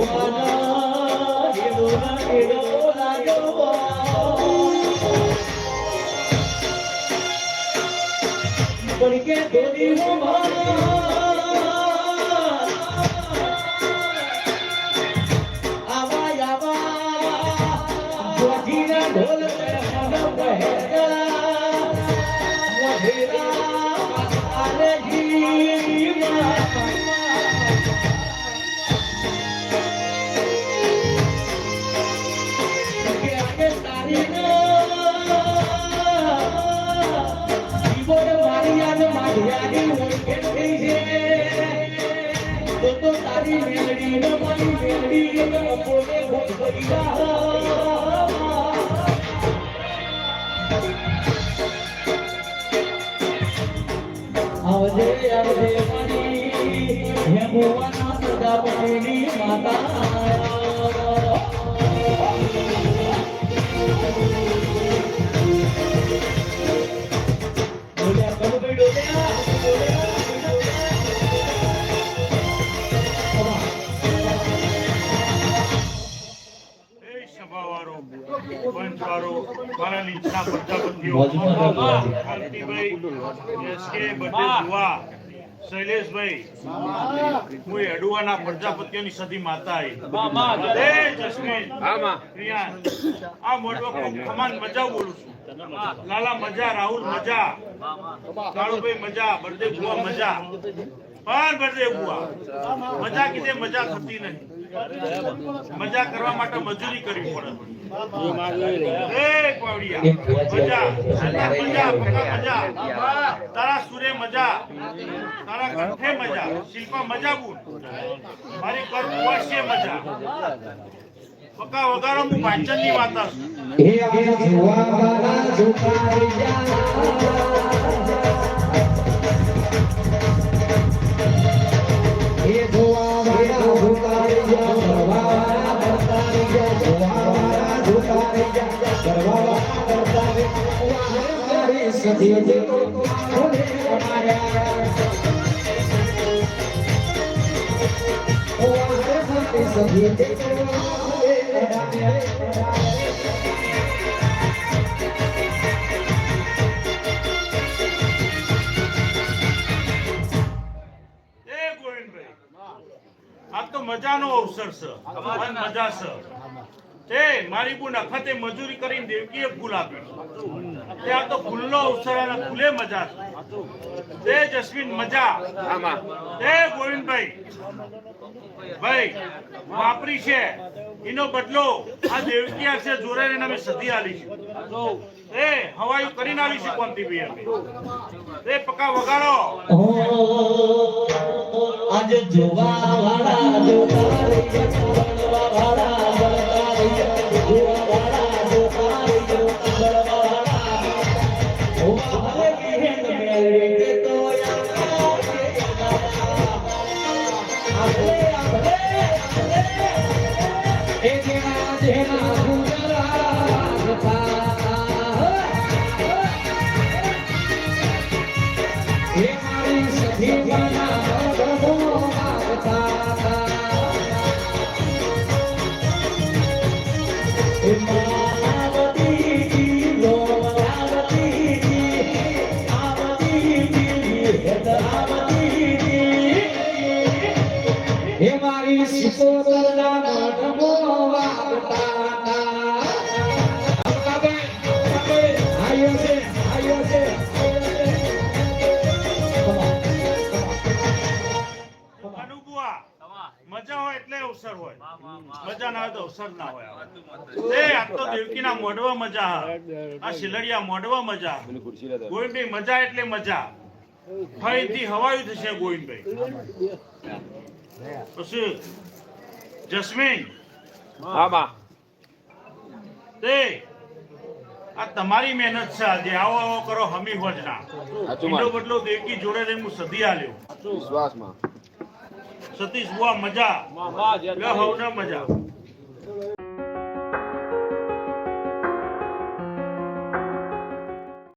મુકેશ કે હેડોના હેડોના જો આવજે આવજે મારી હે ભુવના પ્રજાપતિની માતા. પંચવાળો, મારા નીચના પ્રજાપતિઓ, કાંતિભાઈ, SK, બધે ભુવા, શૈલેષભાઈ હું અડુવાના પ્રજાપતિઓની સદી માતા એ આ મોટો ખમાન મજા બોલું છું. લાલા મજા રાહુલ મજા કાળુભાઈ મજા બળદેવ બુવા મજા. પણ બળદેવ બુવા મજા કીધે મજા થતી નહીં મજા કરવા માટે મજૂરી કરવી પડે. એ મજા. મજા પક્કા મજા તારા સુરે મજા. તારા કંઠે મજા. શિલ્પા મજા બુન મારી કર છે મજા. પક્કા વગાડો હું વાંચનની વાત છું સધી આ તો મજાનો અવસર છે. મજા છે. તે મારી બુન અખતે મજૂરી કરીને દેવકીએ ફૂલ આપ્યું તે આ તો ફૂલનો અવસર અને ફૂલે મજા છે. તે જસ્મીન મજા. તે ગોવિંદભાઈ. ભાઈ વાપરી છે. એનો બદલો આ દેવકી આશે જોરાઈને અમે સદી આલી છે. એ હવાયું કરીને આવી છે કોંતીભાઈ અમે તે પક્કા વગાડો. આજે જોવા વાળા જોવા એટલે અવસર હોય. મજા ના અવસર ના હોય આ તો દેવકીના મોઢવા મજા. આ શિલડિયા મોઢવા મજા. ગોવિંદભાઈ મજા એટલે મજા. ફરીથી હવાયું થશે ગોવિંદભાઈ. પછી જસ્મીન. તે આ તમારી મહેનત છે આજે. આવો આવો કરો હમી હોજના એટલો બદલો દેવકી જોડે રહીને હું સધી આલ્યો. વિશ્વાસમાં. સતીશ બુઆ મજા. મજા.